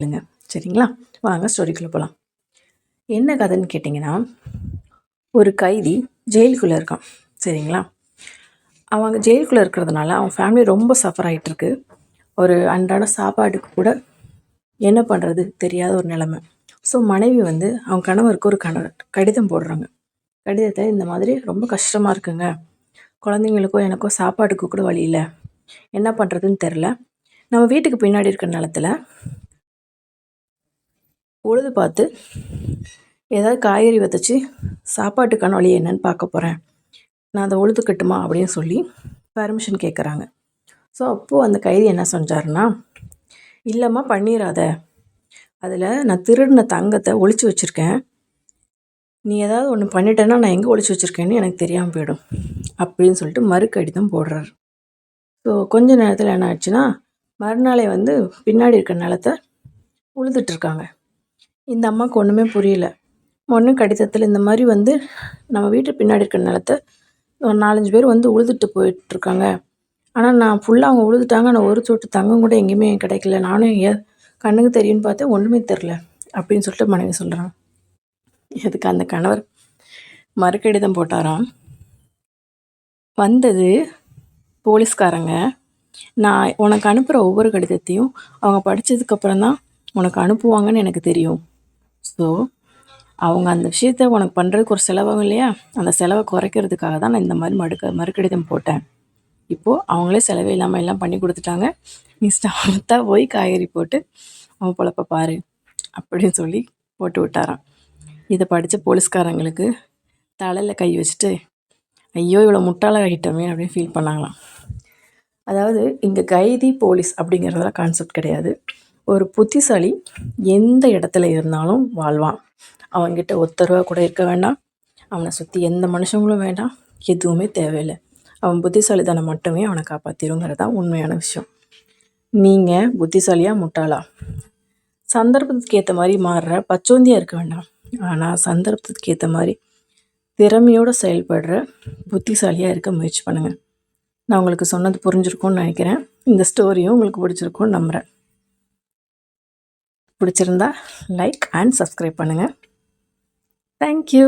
இல்லைங்க சரிங்களா? வாங்க ஸ்டோரிக்குள்ளே போகலாம் என்ன கதைன்னு கேட்டிங்கன்னா ஒரு கைதி ஜெயிலுக்குள்ளே இருக்கான். சரிங்களா? அவங்க ஜெயிலுக்குள்ளே இருக்கிறதுனால அவன் ஃபேமிலி ரொம்ப சஃபர் ஆகிட்டுருக்கு ஒரு அன்றாட சாப்பாடுக்கு கூட என்ன பண்ணுறது தெரியாத ஒரு நிலமை. ஸோ மனைவி வந்து அவங்க கணவருக்கு ஒரு கண கடிதம் போடுறாங்க. கடிதத்தை இந்த மாதிரி ரொம்ப கஷ்டமாக இருக்குங்க. குழந்தைங்களுக்கோ எனக்கோ சாப்பாட்டுக்கு கூட வழி இல்லை. என்ன பண்ணுறதுன்னு தெரில நம்ம வீட்டுக்கு பின்னாடி இருக்கிற நிலத்துல உழுது பார்த்து ஏதாவது காய்கறி வதச்சி சாப்பாட்டுக்கான வழி என்னன்னு பார்க்க போகிறேன் நான் அதை உழுது கட்டுமா அப்படின்னு சொல்லி பர்மிஷன் கேட்குறாங்க ஸோ அப்போது அந்த கைதி என்ன செஞ்சாருன்னா இல்லைம்மா பண்ணிடாத அதில் நான் திருடின தங்கத்தை ஒழிச்சு வச்சுருக்கேன். நீ ஏதாவது ஒன்று பண்ணிட்டேன்னா நான் எங்கே ஒழிச்சு வச்சுருக்கேன்னு எனக்கு தெரியாமல் போயிடும். அப்படின்னு சொல்லிட்டு மறுக்கடிதம் போடுறாரு. ஸோ கொஞ்ச நேரத்தில் என்ன ஆச்சுன்னா மறுநாளே வந்து பின்னாடி இருக்க நிலத்த உழுதுட்ருக்காங்க இந்த அம்மாவுக்கு ஒன்றுமே புரியல. மண்ணு கடிதத்தில் இந்த மாதிரி வந்து நம்ம வீட்டு பின்னாடி இருக்கிற நிலத்த ஒரு நாலஞ்சு பேர் வந்து உழுதுட்டு போயிட்டுருக்காங்க ஆனால் நான் ஃபுல்லாக அவங்க உழுதுட்டாங்க. ஆனால் ஒரு சொட்டு தங்கம் கூட எங்கேயுமே கிடைக்கல. நானும் ஏ கண்ணுக்கு தெரியும்னு பார்த்தேன் ஒன்றுமே தெரில அப்படின்னு சொல்லிட்டு மனைவி சொல்கிறான் எதுக்கு அந்த கணவர் மறுக்கடிதம் போட்டாராம். வந்தது போலீஸ்காரங்க. நான் உனக்கு அனுப்புகிற ஒவ்வொரு கடிதத்தையும் அவங்க படித்ததுக்கப்புறம் தான் உனக்கு அனுப்புவாங்கன்னு எனக்கு தெரியும். ஸோ அவங்க அந்த விஷயத்த உனக்கு பண்ணுறதுக்கு ஒரு செலவாகும் இல்லையா? அந்த செலவை குறைக்கிறதுக்காக தான் நான் இந்த மாதிரி மடுக்க மறுக்கடிதம் போட்டேன். இப்போது அவங்களே செலவே இல்லாமல் எல்லாம் பண்ணி கொடுத்துட்டாங்க. நீ ஸ்டாத்தாக போய் காய்கறி போட்டு அவன் பொழப்ப பாரு அப்படின்னு சொல்லி போட்டு விட்டாரான் இதை படித்த போலீஸ்காரங்களுக்கு தலையில் கை வச்சுட்டு ஐயோ இவ்வளோ முட்டாளாக ஆகிட்டோமே அப்படின்னு ஃபீல் பண்ணாங்களாம். அதாவது இங்கே கைதி போலீஸ் அப்படிங்கிறதெல்லாம் கான்செப்ட் கிடையாது. ஒரு புத்திசாலி எந்த இடத்துல இருந்தாலும் வாழ்வான். அவன்கிட்ட ஒத்தரவாக கூட இருக்க வேண்டாம். அவனை சுற்றி எந்த மனுஷங்களும் வேண்டாம். எதுவுமே தேவையில்லை. அவன் புத்திசாலித்தனம் மட்டுமே அவனை காப்பாற்றிடுங்கிறது தான் உண்மையான விஷயம். நீங்கள் புத்திசாலியாக முட்டாளா? சந்தர்ப்பத்துக்கு ஏற்ற மாதிரி மாறுற பச்சோந்தியாக இருக்க வேண்டாம். ஆனால் சந்தர்ப்பத்துக்கு ஏற்ற மாதிரி திறமையோடு செயல்படுற புத்திசாலியாக இருக்க முயற்சி பண்ணுங்கள் நான் உங்களுக்கு சொன்னது புரிஞ்சிருக்கும்னு நினைக்கிறேன். இந்த ஸ்டோரியும் உங்களுக்கு பிடிச்சிருக்கும்னு நம்புகிறேன் பிடிச்சிருந்தா லைக் அண்ட் சப்ஸ்கிரைப் பண்ணுங்கள் தேங்க்யூ